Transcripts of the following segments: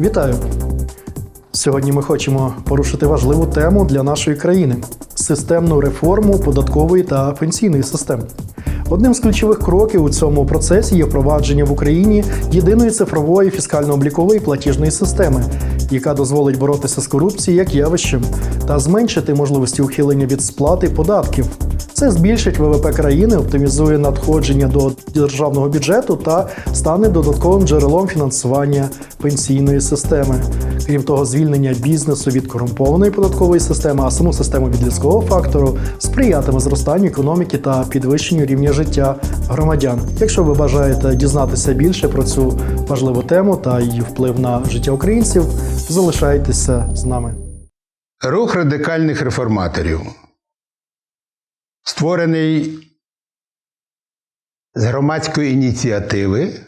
Вітаю! Сьогодні ми хочемо порушити важливу тему для нашої країни системну реформу податкової та пенсійної систем. Одним з ключових кроків у цьому процесі є впровадження в Україні єдиної цифрової фіскально-облікової платіжної системи, яка дозволить боротися з корупцією як явищем та зменшити можливості ухилення від сплати податків. Це збільшить ВВП країни, оптимізує надходження до державного бюджету та стане додатковим джерелом фінансування пенсійної системи. Крім того, звільнення бізнесу від корумпованої податкової системи, а саму систему від людського фактору сприятиме зростанню економіки та підвищенню рівня життя громадян. Якщо ви бажаєте дізнатися більше про цю важливу тему та її вплив на життя українців, залишайтеся з нами. Рух радикальних реформаторів, створений з громадської ініціативи,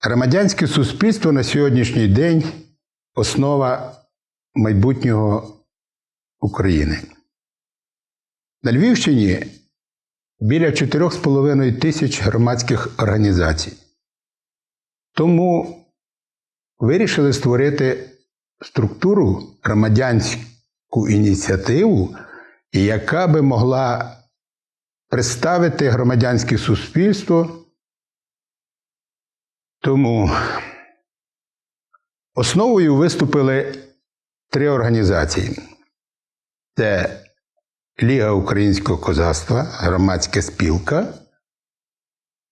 громадянське суспільство на сьогоднішній день основа майбутнього України. На Львівщині біля 4,5 тисяч громадських організацій. Тому вирішили створити структуру громадянську ініціативу, яка би могла представити громадянське суспільство. Тому основою виступили три організації: це Ліга Українського козацтва, громадська спілка,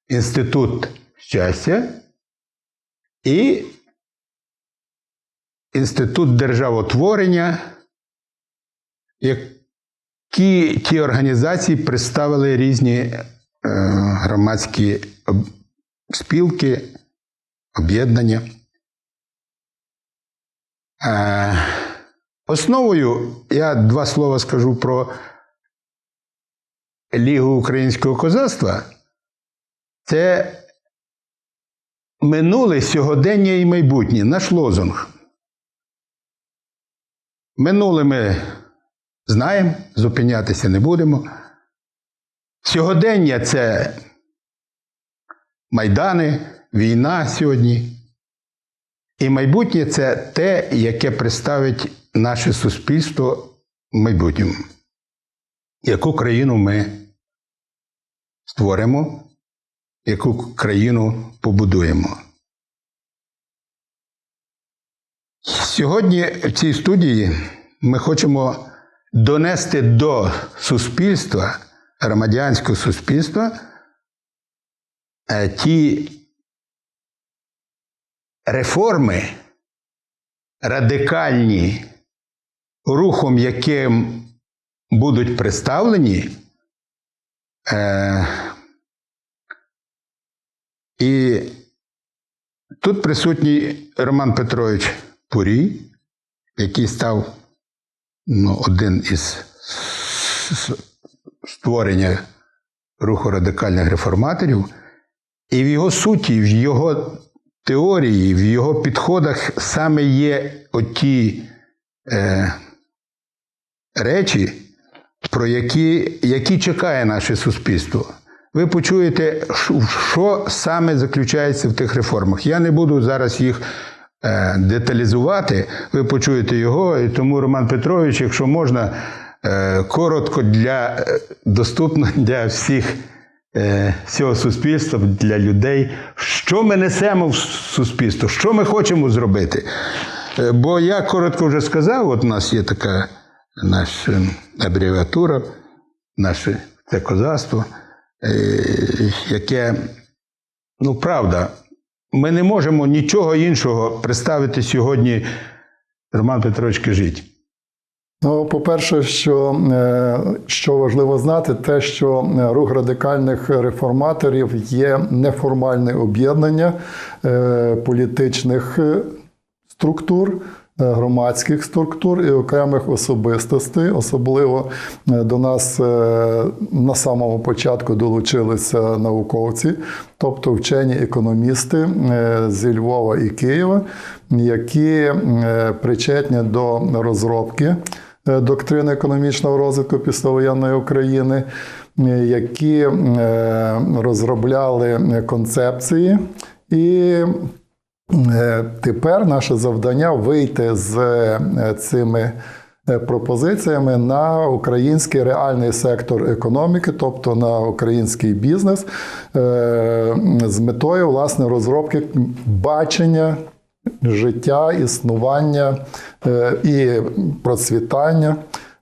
Інститут щастя і Інститут державотворення, ті організації представили різні е, громадські об- спілки, об'єднання. Е, основою я два слова скажу про Лігу українського козацтва. Це минуле, сьогодення і майбутнє, наш лозунг. Минуле ми знаємо, зупинятися не будемо. Сьогодення це майдани, війна сьогодні. І майбутнє це те, яке представить наше суспільство в майбутньому. Яку країну ми створимо, яку країну побудуємо. Сьогодні в цій студії ми хочемо донести до суспільства, громадянського суспільства, е, ті реформи радикальні, рухом яким будуть представлені. Е, і тут присутній Роман Петрович Пурій, який став ну, один із створення руху радикальних реформаторів, і в його суті, в його теорії, в його підходах саме є оті е, речі, про які, які чекає наше суспільство. Ви почуєте, що- саме заключається в тих реформах. Я не буду зараз їх деталізувати. Ви почуєте його, і тому Роман Петрович, якщо можна, е, коротко для е, доступно для всіх е, всього суспільства, для людей, що ми несемо в суспільство, що ми хочемо зробити. Е, Бо я коротко вже сказав, от у нас є така наша абревіатура, наше це козацтво, е, яке, ну правда, ми не можемо нічого іншого представити сьогодні. Роман Петрович, кажіть. Ну, по-перше, що, е, що важливо знати, те, що е, рух радикальних реформаторів є неформальне об'єднання е, політичних структур, громадських структур і окремих особистостей. Особливо е, до нас е, на самому початку долучилися науковці, тобто вчені економісти е, зі Львова і Києва, які е, причетні до розробки е, доктрини економічного розвитку післявоєнної України, е, які е, розробляли концепції і Е, Тепер наше завдання вийти з е, цими е, пропозиціями на український реальний сектор економіки, тобто на український бізнес, е, з метою власне розробки бачення життя, існування е, і процвітання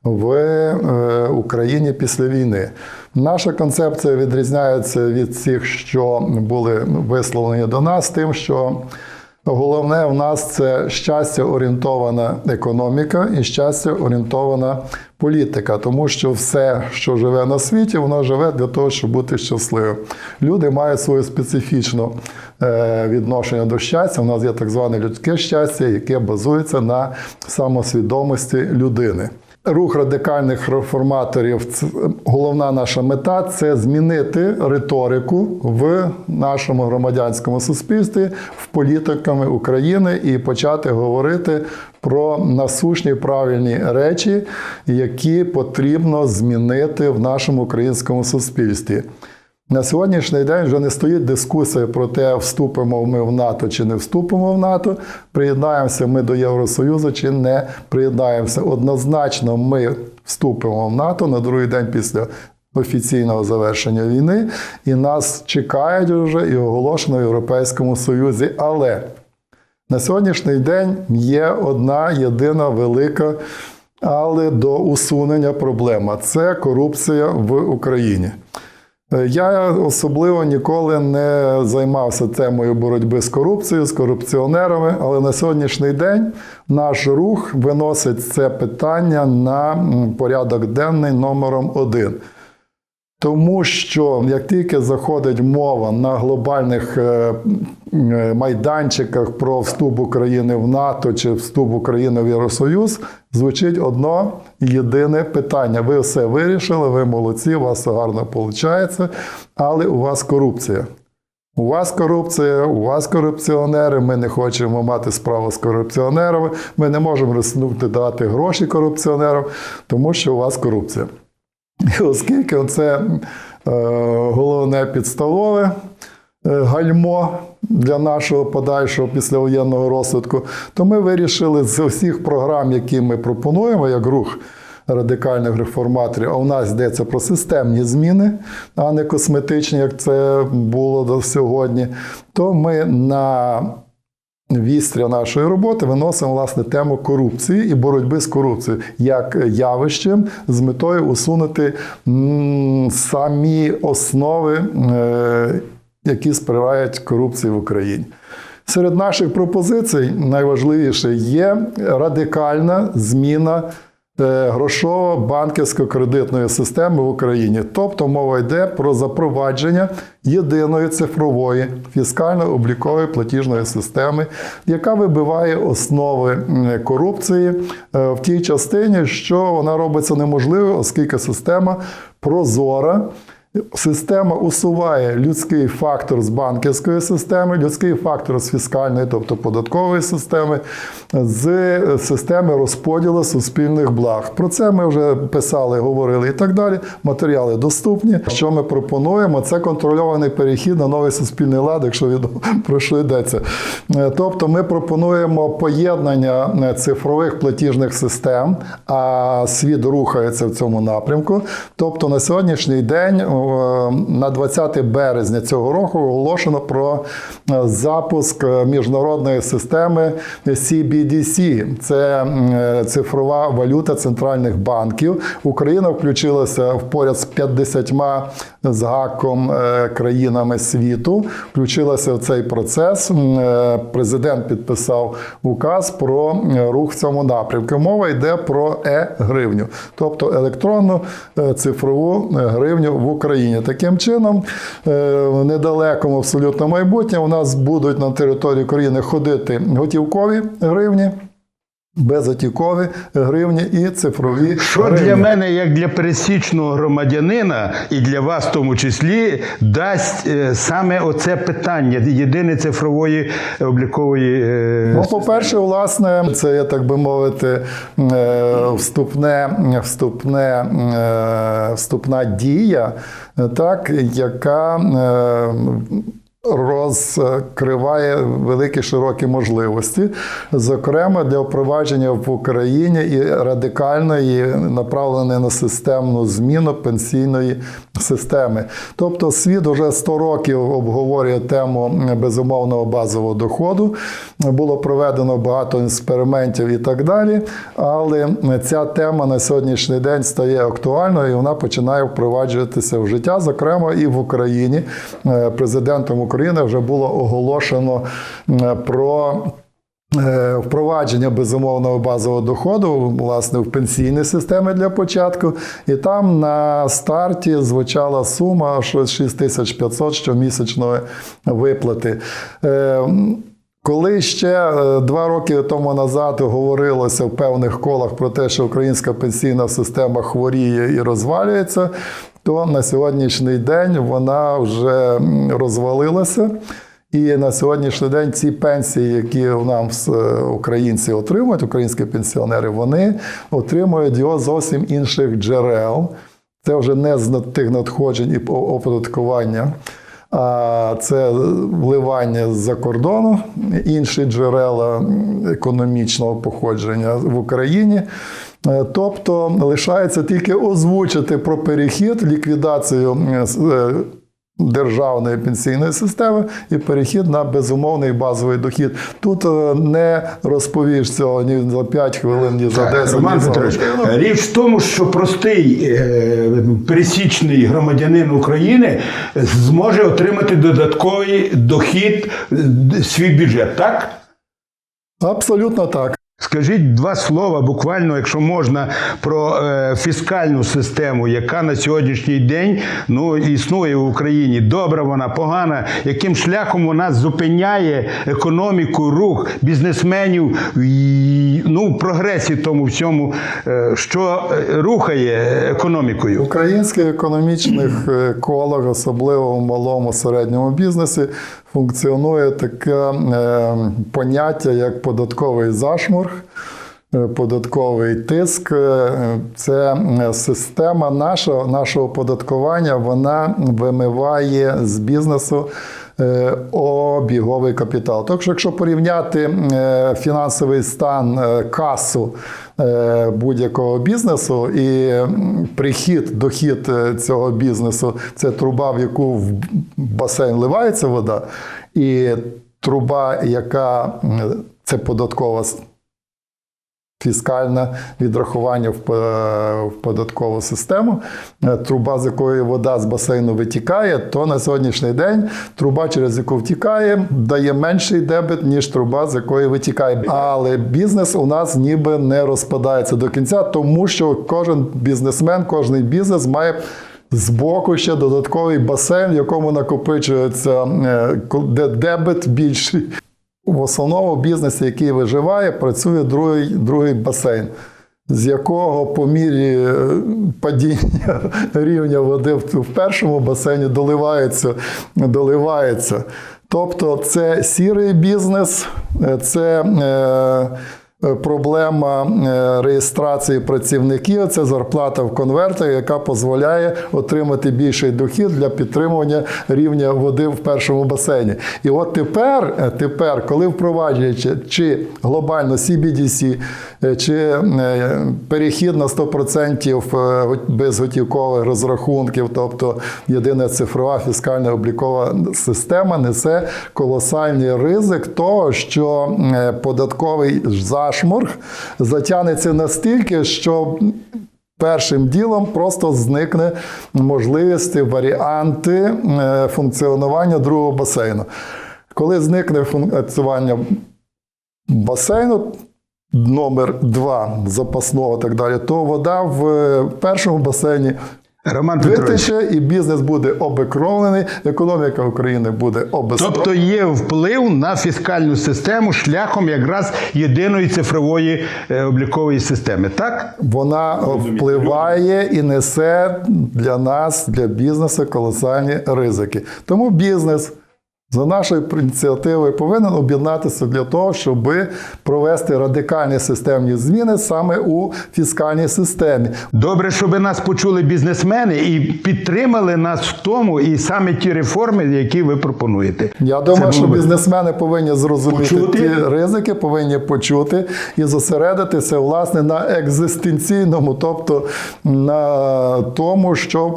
в е, Україні після війни. Наша концепція відрізняється від всіх, що були висловлені до нас, тим, що головне в нас це щастя орієнтована економіка і щастя орієнтована політика, тому що все, що живе на світі, воно живе для того, щоб бути щасливим. Люди мають своє специфічне е, відношення до щастя. У нас є так зване людське щастя, яке базується на самосвідомості людини. Рух радикальних реформаторів, головна наша мета це змінити риторику в нашому громадянському суспільстві, в політиками України і почати говорити про насущні правильні речі, які потрібно змінити в нашому українському суспільстві. На сьогоднішній день вже не стоїть дискусія про те, вступимо ми в НАТО чи не вступимо в НАТО, приєднаємося ми до Євросоюзу чи не приєднаємося. Однозначно, ми вступимо в НАТО на другий день після офіційного завершення війни, і нас чекають вже і оголошено в Європейському Союзі. Але на сьогоднішній день є одна єдина велика, але до усунення проблема це корупція в Україні. Е, Я особливо ніколи не займався темою боротьби з корупцією, з корупціонерами, але на сьогоднішній день наш рух виносить це питання на порядок денний номером один. Тому що як тільки заходить мова на глобальних е, е, майданчиках про вступ України в НАТО чи вступ України в Євросоюз, звучить одно єдине питання. Ви все вирішили, ви молодці, у вас все гарно виходить, але у вас корупція. У вас корупція, у вас корупціонери. Ми не хочемо мати справу з корупціонерами. Ми не можемо рискнути дати гроші корупціонерам, тому що у вас корупція. Оскільки це е, головне підставове е, гальмо для нашого подальшого післявоєнного розвитку, то ми вирішили з усіх програм, які ми пропонуємо, як рух радикальних реформаторів, а у нас йдеться про системні зміни, а не косметичні, як це було до сьогодні, то ми на вістря нашої роботи виносимо власне тему корупції і боротьби з корупцією як явищем з метою усунути самі основи, е, які сприяють корупції в Україні. Серед наших пропозицій найважливіше є радикальна зміна грошово-банківсько-кредитної системи в Україні. Тобто мова йде про запровадження єдиної цифрової фіскально-облікової платіжної системи, яка вибиває основи корупції е, в тій частині, що вона робиться неможливою, оскільки система прозора. Система усуває людський фактор з банківської системи, людський фактор з фіскальної, тобто податкової системи, з системи розподілу суспільних благ. Про це ми вже писали, говорили і так далі. Матеріали доступні. Що ми пропонуємо? Це контрольований перехід на новий суспільний лад, якщо відомо про що йдеться. Тобто, ми пропонуємо поєднання е, цифрових платіжних систем, а світ рухається в цьому напрямку. Тобто, на сьогоднішній день, на 20 березня цього року, оголошено про е, запуск е, міжнародної системи CBDC. Це е, цифрова валюта центральних банків. Україна включилася в поряд з 50 з гаком е, країнами світу, включилася в цей процес. Е, Президент підписав указ про е, рух в цьому напрямку. Мова йде про е-гривню, тобто електронну е, цифрову е, гривню в Україні. Таким чином, е, в недалекому абсолютно майбутньому у нас будуть на території України ходити готівкові гривні. Безготівкові гривні і цифрові Що гривні. для мене, як для пересічного громадянина, і для вас в тому числі, дасть е, саме оце питання єдиної цифрової облікової. е, Ну, по-перше, власне, це є, так би мовити, е, вступне, вступне, вступна дія, так, яка розкриває великі широкі можливості, зокрема для впровадження в Україні і радикальної направленої на системну зміну пенсійної системи. Тобто світ вже 100 років обговорює тему безумовного базового доходу. Було проведено багато експериментів і так далі. Але ця тема на сьогоднішній день стає актуальною і вона починає впроваджуватися в життя, зокрема і в Україні. Е, Президентом України вже було оголошено про. Е, Впровадження безумовного базового доходу власне в пенсійній системі для початку, і там на старті звучала сума щось 6500 щомісячної виплати. Е, коли ще е, два роки тому назад говорилося в певних колах про те, що українська пенсійна система хворіє і розвалюється, то на сьогоднішній день вона вже розвалилася. І на сьогоднішній день ці пенсії, які нам е, українці отримують, українські пенсіонери, вони отримують його зовсім інших джерел. Це вже не з тих надходжень і оподаткування, а це вливання з-за кордону, інші джерела економічного походження в Україні. Е, Тобто лишається тільки озвучити про перехід, ліквідацію е, е, державної пенсійної системи і перехід на безумовний базовий дохід. Тут не розповіш цього ні за 5 хвилин, ні за 10, Роман Петрович, річ в тому, що простий пересічний громадянин України зможе отримати додатковий дохід свій бюджет, так? Абсолютно так. Скажіть два слова, буквально, якщо можна, про е, фіскальну систему, яка на сьогоднішній день ну, існує в Україні. Добра вона, погана. Яким шляхом вона зупиняє економіку, рух бізнесменів, і, ну, в прогресі тому всьому, е, що е, рухає економікою. українських економічних е, колах, особливо в малому середньому бізнесі, функціонує таке е, поняття, як податковий зашморг. е, Податковий тиск Е, це система нашого, нашого податкування, вона вимиває з бізнесу обіговий капітал. Так що, якщо порівняти е, фінансовий стан е, касу е, будь-якого бізнесу і прихід, дохід е, цього бізнесу це труба, в яку в басейн ливається вода, і труба, яка це податкова фіскальне відрахування в, податкову систему. Е, Труба, з якої вода з басейну витікає, то на сьогоднішній день труба, через яку втікає, дає менший дебет, ніж труба, з якої витікає. Але бізнес у нас ніби не розпадається до кінця, тому що кожен бізнесмен, кожний бізнес має. Збоку ще додатковий басейн, в якому накопичується е, де дебет більший. В основному бізнесі, який виживає, працює другий, другий басейн, з якого по мірі е, падіння рівня води в, в першому басейні доливається, доливається. Тобто це сірий бізнес, е, це е, проблема е, реєстрації працівників, це зарплата в конвертах, яка дозволяє отримати більший дохід для підтримування рівня води в першому басейні. І от тепер, е, тепер коли впроваджуючи чи глобально CBDC, е, чи е, перехід на 100% е, безготівкових розрахунків, тобто єдина цифрова фіскальна облікова система несе колосальний ризик того, що е, податковий зашморг затягнеться настільки, що першим ділом просто зникне можливість варіанти е, функціонування другого басейну. Коли зникне функціонування басейну, номер 2 запасного і так далі, то вода в е, першому басейні Роман витече і бізнес буде обекровлений, економіка України буде обезкровлена. Тобто є вплив на фіскальну систему шляхом якраз єдиної цифрової е, облікової системи, так? Вона впливає і несе для нас, для бізнесу колосальні ризики. Тому бізнес за нашою ініціативою повинен об'єднатися для того, щоб провести радикальні системні зміни саме у фіскальній системі. Добре, щоб нас почули бізнесмени і підтримали нас в тому, і саме ті реформи, які ви пропонуєте. Я думаю, Це що бізнесмени повинні зрозуміти Почути? ті ризики, повинні почути і зосередитися власне на екзистенційному, тобто на тому, що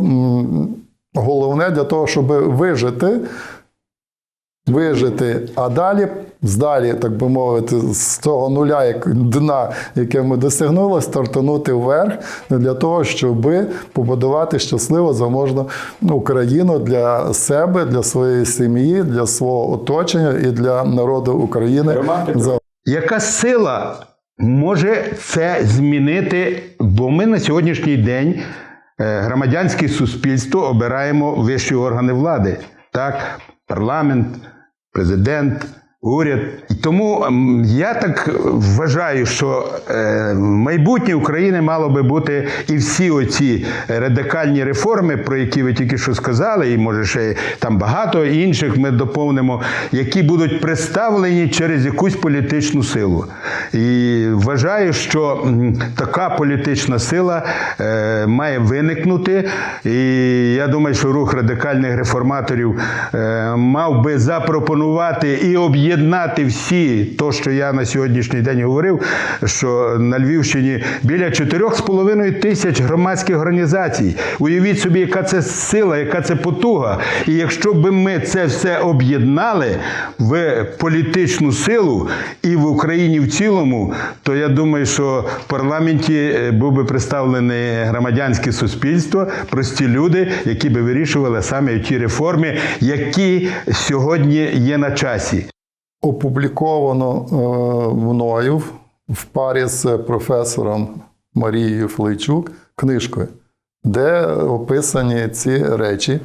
головне для того, щоб вижити. Вижити, а далі, здалі, так би мовити, з того нуля, як дна, яке ми досягнули, стартанути вверх для того, щоб побудувати щасливо заможну Україну для себе, для своєї сім'ї, для свого оточення і для народу України. Яка сила може це змінити? Бо ми на сьогоднішній день е, громадянське суспільство обираємо вищі органи влади, так, парламент, президент. Уряд. Тому я так вважаю, що е, майбутнє України мало би бути і всі оці радикальні реформи, про які ви тільки що сказали, і може ще там багато інших ми доповнимо, які будуть представлені через якусь політичну силу. І вважаю, що така політична сила е, має виникнути. І я думаю, що рух радикальних реформаторів е, мав би запропонувати і об'єднати всі, то, що я на сьогоднішній день говорив, що на Львівщині біля 4,5 тисяч громадських організацій. Уявіть собі, яка це сила, яка це потуга. І якщо б ми це все об'єднали в політичну силу і в Україні в цілому, то я думаю, що в парламенті е, був би представлене громадянське суспільство, прості люди, які би вирішували саме ті реформи, які сьогодні є на часі. Опубліковано е, мною в парі з професором Марією Флейчук книжкою, де описані ці речі,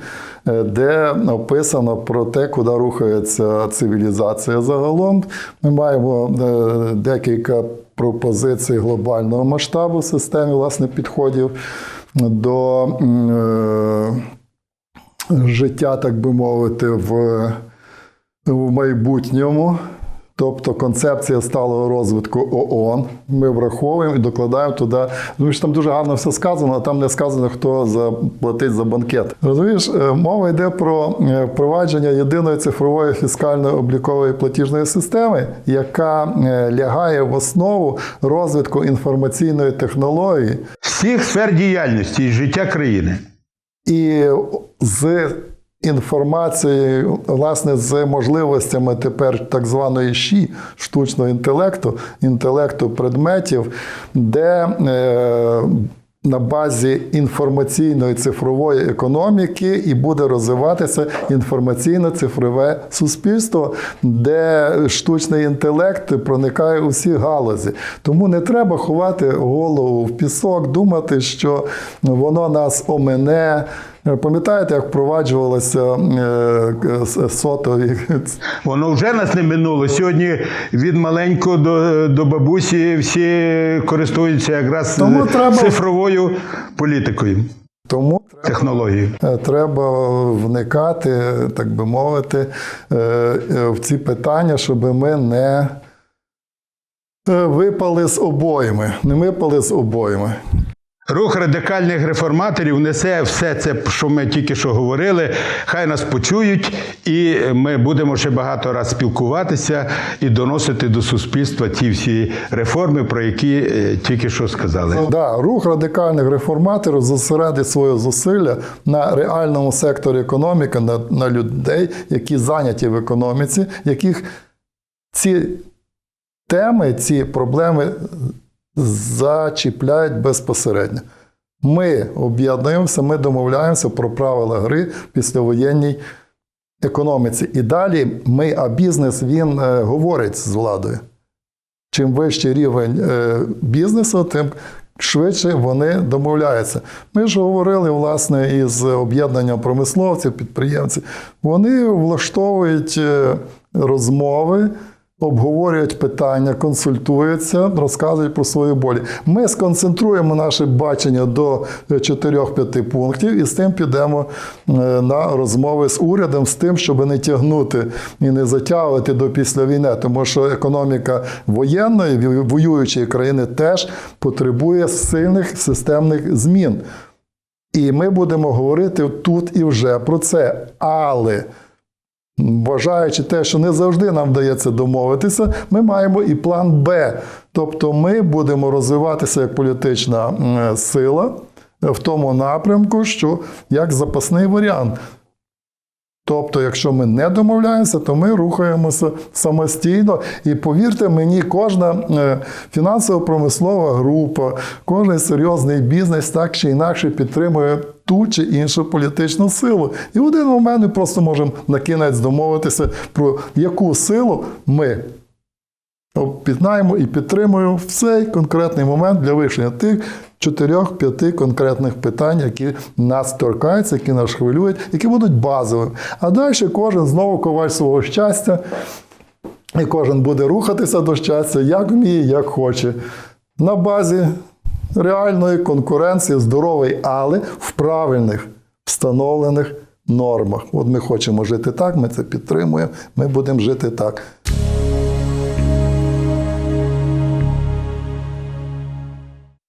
е, де описано про те, куди рухається цивілізація загалом. Ми маємо е, декілька пропозицій глобального масштабу в системі власне підходів до життя, так би мовити, в в майбутньому. Тобто концепція сталого розвитку ООН. Ми враховуємо і докладаємо туди. Тому що там дуже гарно все сказано, а там не сказано, хто заплатить за банкет. Розумієш, е, мова йде про е, впровадження єдиної цифрової фіскальної облікової платіжної системи, яка е, лягає в основу розвитку інформаційної технології. Всіх сфер діяльності і життя країни. І з інформацією, власне, з можливостями тепер так званої ЩІ, штучного інтелекту, інтелекту предметів, де е, на базі інформаційної цифрової економіки і буде розвиватися інформаційно-цифрове суспільство, де штучний інтелект проникає у всі галузі. Тому не треба ховати голову в пісок, думати, що воно нас омене. Пам'ятаєте, як впроваджувалося е, сотові Воно вже нас не минуло. Сьогодні від маленького до, до бабусі всі користуються якраз Тому треба- цифровою політикою, тому технологією. Е, Треба вникати, так би мовити, е, е, в ці питання, щоб ми не е, випали з обоями. Не випали з обоями. Рух радикальних реформаторів несе все це, що ми тільки що говорили. Хай нас почують, і ми будемо ще багато раз спілкуватися і доносити до суспільства ті всі реформи, про які е, тільки що сказали. Да, рух радикальних реформаторів зосередить своє зусилля на реальному секторі економіки, на, на людей, які зайняті в економіці, яких ці теми, ці проблеми зачіпляють безпосередньо. Ми об'єднуємося, ми домовляємося про правила гри в післявоєнній економіці. І далі ми, а бізнес він е, говорить з владою. Чим вищий рівень е, бізнесу, тим швидше вони домовляються. Ми ж говорили власне із об'єднанням промисловців, підприємців. Вони влаштовують е, розмови обговорюють питання, консультуються, розказують про свої болі. Ми сконцентруємо наше бачення до 4-5 пунктів і з тим підемо е, на розмови з урядом, з тим, щоб не тягнути і не затягувати до після війни, тому що економіка воєнної, воюючої країни теж потребує сильних системних змін. І ми будемо говорити тут і вже про це. Але Вважаючи те, що не завжди нам вдається домовитися, ми маємо і план Б. Тобто ми будемо розвиватися як політична сила в тому напрямку, що як запасний варіант. Тобто, якщо ми не домовляємося, то ми рухаємося самостійно. І повірте мені, кожна е, фінансово-промислова група, кожен серйозний бізнес так чи інакше підтримує ту чи іншу політичну силу. І в один момент ми просто можемо на кінець домовитися, про яку силу ми об'єднаємо і підтримуємо в цей конкретний момент для вирішення тих чотирьох-п'яти конкретних питань, які нас торкаються, які нас хвилюють, які будуть базовими. А далі кожен знову коваль свого щастя, і кожен буде рухатися до щастя, як вміє, як хоче. На базі реальної конкуренції, здорової, але в правильних встановлених нормах. От ми хочемо жити так, ми це підтримуємо, ми будемо жити так.